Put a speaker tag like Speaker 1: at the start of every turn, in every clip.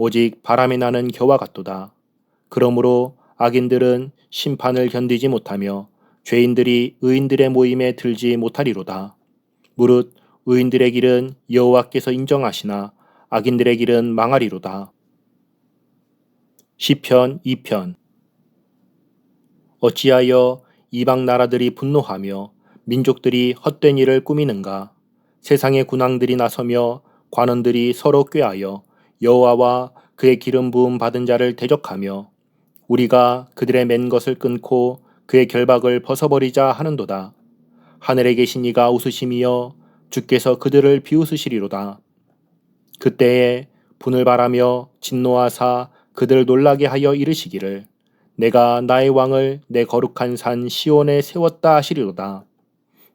Speaker 1: 오직 바람이 나는 겨와 같도다. 그러므로 악인들은 심판을 견디지 못하며 죄인들이 의인들의 모임에 들지 못하리로다. 무릇 의인들의 길은 여호와께서 인정하시나 악인들의 길은 망하리로다. 시편 2편 어찌하여 이방 나라들이 분노하며 민족들이 헛된 일을 꾸미는가 세상의 군왕들이 나서며 관원들이 서로 꾀하여 여호와와 그의 기름 부음 받은 자를 대적하며 우리가 그들의 맨 것을 끊고 그의 결박을 벗어버리자 하는도다. 하늘에 계신 이가 웃으심이여 주께서 그들을 비웃으시리로다. 그때에 분을 바라며 진노하사 그들을 놀라게 하여 이르시기를 내가 나의 왕을 내 거룩한 산 시온에 세웠다 하시리로다.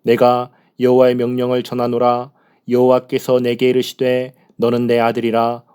Speaker 1: 내가 여호와의 명령을 전하노라 여호와께서 내게 이르시되 너는 내 아들이라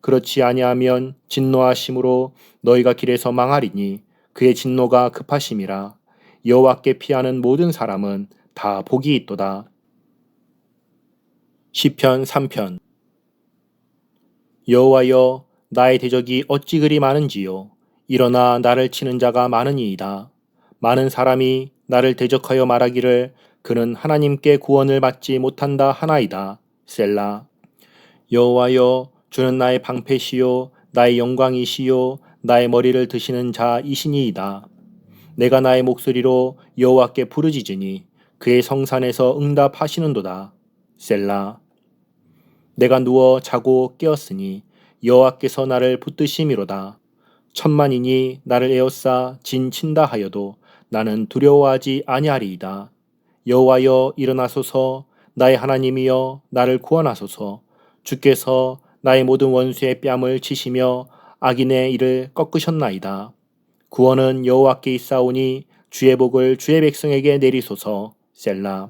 Speaker 1: 그렇지 아니하면 진노하심으로 너희가 길에서 망하리니 그의 진노가 급하심이라 여호와께 피하는 모든 사람은 다 복이 있도다. 시편 3편 여호와여 나의 대적이 어찌 그리 많은지요 일어나 나를 치는 자가 많으니이다. 많은 사람이 나를 대적하여 말하기를 그는 하나님께 구원을 받지 못한다 하나이다. 셀라 여호와여 주는 나의 방패시요 나의 영광이시요 나의 머리를 드시는 자이시니이다. 내가 나의 목소리로 여호와께 부르짖으니 그의 성산에서 응답하시는도다. 셀라. 내가 누워 자고 깨었으니 여호와께서 나를 붙드심이로다. 천만인이 나를 에워싸 진친다 하여도 나는 두려워하지 아니하리이다. 여호와여 일어나소서 나의 하나님이여 나를 구원하소서 주께서 나의 모든 원수의 뺨을 치시며 악인의 일을 꺾으셨나이다. 구원은 여호와께 있사오니 주의 복을 주의 백성에게 내리소서 셀라.